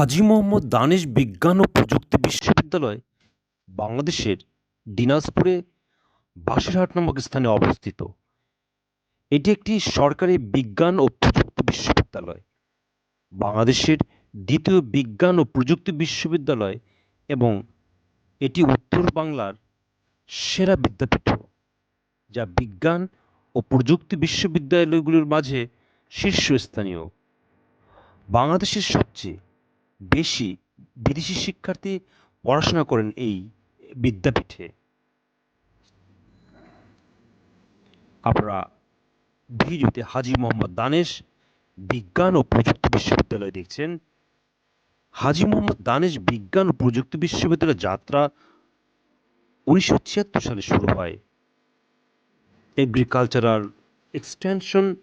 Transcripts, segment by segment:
হাজী মোহাম্মদ দানেশ বিজ্ঞান ও প্রযুক্তি বিশ্ববিদ্যালয় বাংলাদেশের দিনাজপুরে বাসিরহাট নামক স্থানে অবস্থিত। এটি একটি সরকারি বিজ্ঞান ও প্রযুক্তি বিশ্ববিদ্যালয়। বাংলাদেশের দ্বিতীয় বিজ্ঞান ও প্রযুক্তি বিশ্ববিদ্যালয় এবং এটি উত্তর বাংলার সেরা বিদ্যাপীঠ। যা বিজ্ঞান ও প্রযুক্তি বিশ্ববিদ্যালয়গুলোর মাঝে শীর্ষস্থানীয়। বাংলাদেশের সবচেয়ে বেশি বিদেশি শিক্ষার্থী পড়াশোনা করেন এই বিদ্যাপীঠে। আপনারা ভিডিওতে হাজী মোহাম্মদ দানেশ বিজ্ঞান ও প্রযুক্তি বিশ্ববিদ্যালয় দেখছেন। হাজী মোহাম্মদ দানেশ বিজ্ঞান ও প্রযুক্তি বিশ্ববিদ্যালয়ের যাত্রা উনিশশো ছিয়াত্তর সালে শুরু হয়। এগ্রিকালচারাল এক্সটেনশন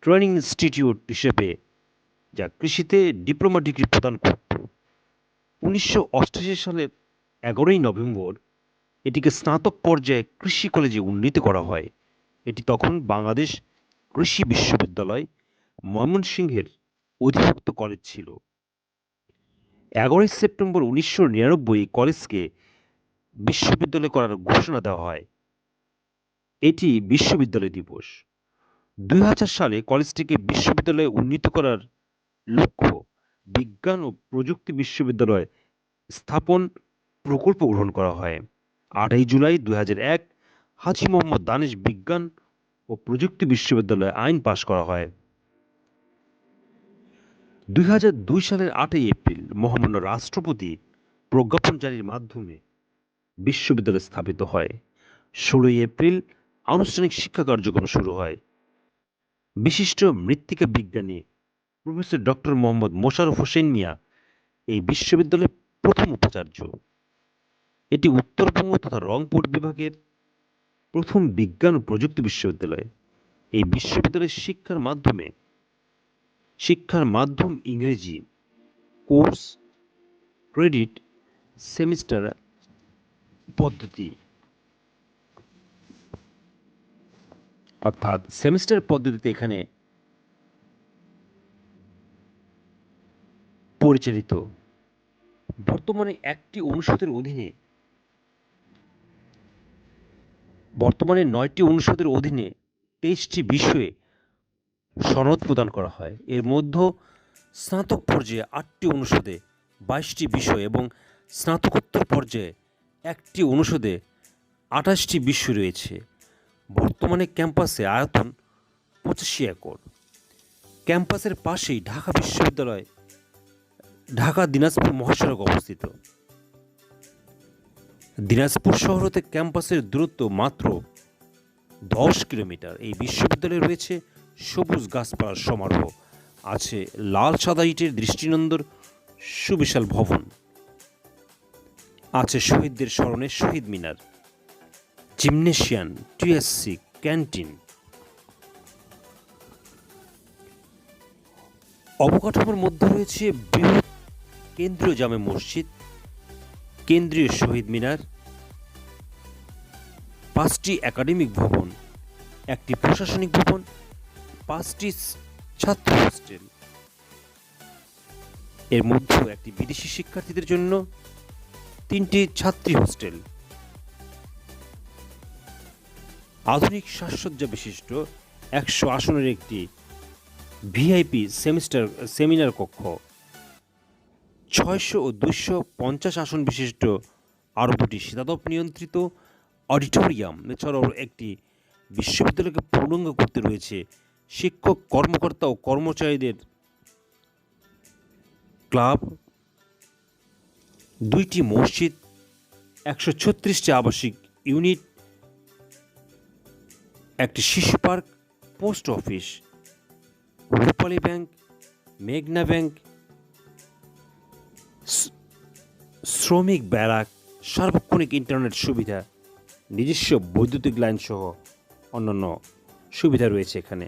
ট্রেনিং ইনস্টিটিউট হিসেবে যা কৃষিতে ডিপ্লোমা ডিগ্রি প্রদান করত। উনিশশো অষ্টাশি সালের এগারোই নভেম্বর এটিকে স্নাতক পর্যায়ে কৃষি কলেজে উন্নীত করা হয়। এটি তখন বাংলাদেশ কৃষি বিশ্ববিদ্যালয় ময়মনসিংহের অধিভুক্ত কলেজ ছিল। এগারোই সেপ্টেম্বর উনিশশো নিরানব্বই কলেজকে বিশ্ববিদ্যালয় করার ঘোষণা দেওয়া হয়। এটি বিশ্ববিদ্যালয় দিবস। দুই হাজার সালে কলেজটিকে বিশ্ববিদ্যালয়ে উন্নীত করার লক্ষ্য, বিজ্ঞান ও প্রযুক্তি বিশ্ববিদ্যালয় স্থাপন প্রকল্প গ্রহণ করা হয়। আটই জুলাই দুই এক, হাজি মোহাম্মদ দানেশ বিজ্ঞান ও প্রযুক্তি বিশ্ববিদ্যালয়ে আইন পাশ করা হয়। দুই হাজার দুই সালের আটই এপ্রিল, মহামান্য রাষ্ট্রপতি প্রজ্ঞাপন জারির মাধ্যমে বিশ্ববিদ্যালয় স্থাপিত হয়। ষোলোই এপ্রিল, আনুষ্ঠানিক শিক্ষা কার্যক্রম শুরু হয়। বিশিষ্ট মৃত্তিকা বিজ্ঞানী প্রফেসর ডক্টর মোহাম্মদ মোশাররফ হোসেন মিয়া এই বিশ্ববিদ্যালয়ের প্রথম উপাচার্য। এটি উত্তরবঙ্গ তথা রংপুর বিভাগের প্রথম বিজ্ঞান ও প্রযুক্তি বিশ্ববিদ্যালয়। এই বিশ্ববিদ্যালয়ের শিক্ষার মাধ্যমে, শিক্ষার মাধ্যম ইংরেজি কোর্স, ক্রেডিট, সেমিস্টার পদ্ধতি। অর্থাৎ সেমিস্টার পদ্ধতিতে এখানে পরিচালিত। বর্তমানে একটি অনুষদের অধীনে, বর্তমানে নয়টি অনুষদের অধীনে তেইশটি বিষয়ে সনদ প্রদান করা হয়। এর মধ্যে স্নাতক পর্যায়ে আটটি অনুষদে বাইশটি বিষয় এবং স্নাতকোত্তর পর্যায়ে একটি অনুষদে আঠাশটি বিষয় রয়েছে। বর্তমানে ক্যাম্পাসে আয়তন পঁচাশি একর। ক্যাম্পাসের পাশেই ঢাকা বিশ্ববিদ্যালয় ঢাকা, দিনাজপুর মহাসড়ক অবস্থিত। দিনাজপুর শহর হতে ক্যাম্পাসের দূরত্ব মাত্র দশ কিলোমিটার। এই বিশ্ববিদ্যালয়ে রয়েছে সবুজ গাছপালার সমারোহ। আছে লাল সাদা ইটের দৃষ্টিনন্দর সুবিশাল ভবন। আছে শহীদদের স্মরণে শহীদ মিনার। Gymnasium, TSC, canteen. অবকাঠামোর মধ্যে রয়েছে বৃহৎ কেন্দ্রীয় জামে মসজিদ, কেন্দ্রীয় শহীদ মিনার, পাঁচটি একাডেমিক ভবন, একটি প্রশাসনিক ভবন, পাঁচটি ছাত্র হোস্টেল। এর মধ্যেও একটি বিদেশি শিক্ষার্থীদের জন্য তিনটি ছাত্রী হোস্টেল। আধুনিক সাজসজ্জা বিশিষ্ট একশো আসনের একটি ভিআইপি সেমিস্টার, সেমিনার কক্ষ। ছয়শো ও দুশো পঞ্চাশ আসন বিশিষ্ট আরও দুটি শীতাতপ নিয়ন্ত্রিত অডিটোরিয়াম এছাড়াও একটি বিশ্ববিদ্যালয়কে পূর্ণাঙ্গ করতে রয়েছে শিক্ষক, কর্মকর্তা ও কর্মচারীদের ক্লাব। দুইটি মসজিদ, একশো ছত্রিশটি আবাসিক ইউনিট, একটি শিশু park, post office, Rupali bank, মেঘনা ব্যাংক শ্রমিক ব্যারাক সার্বক্ষণিক ইন্টারনেট সুবিধা নিজস্ব বৈদ্যুতিক লাইন সহ অন্যান্য সুবিধা রয়েছে এখানে।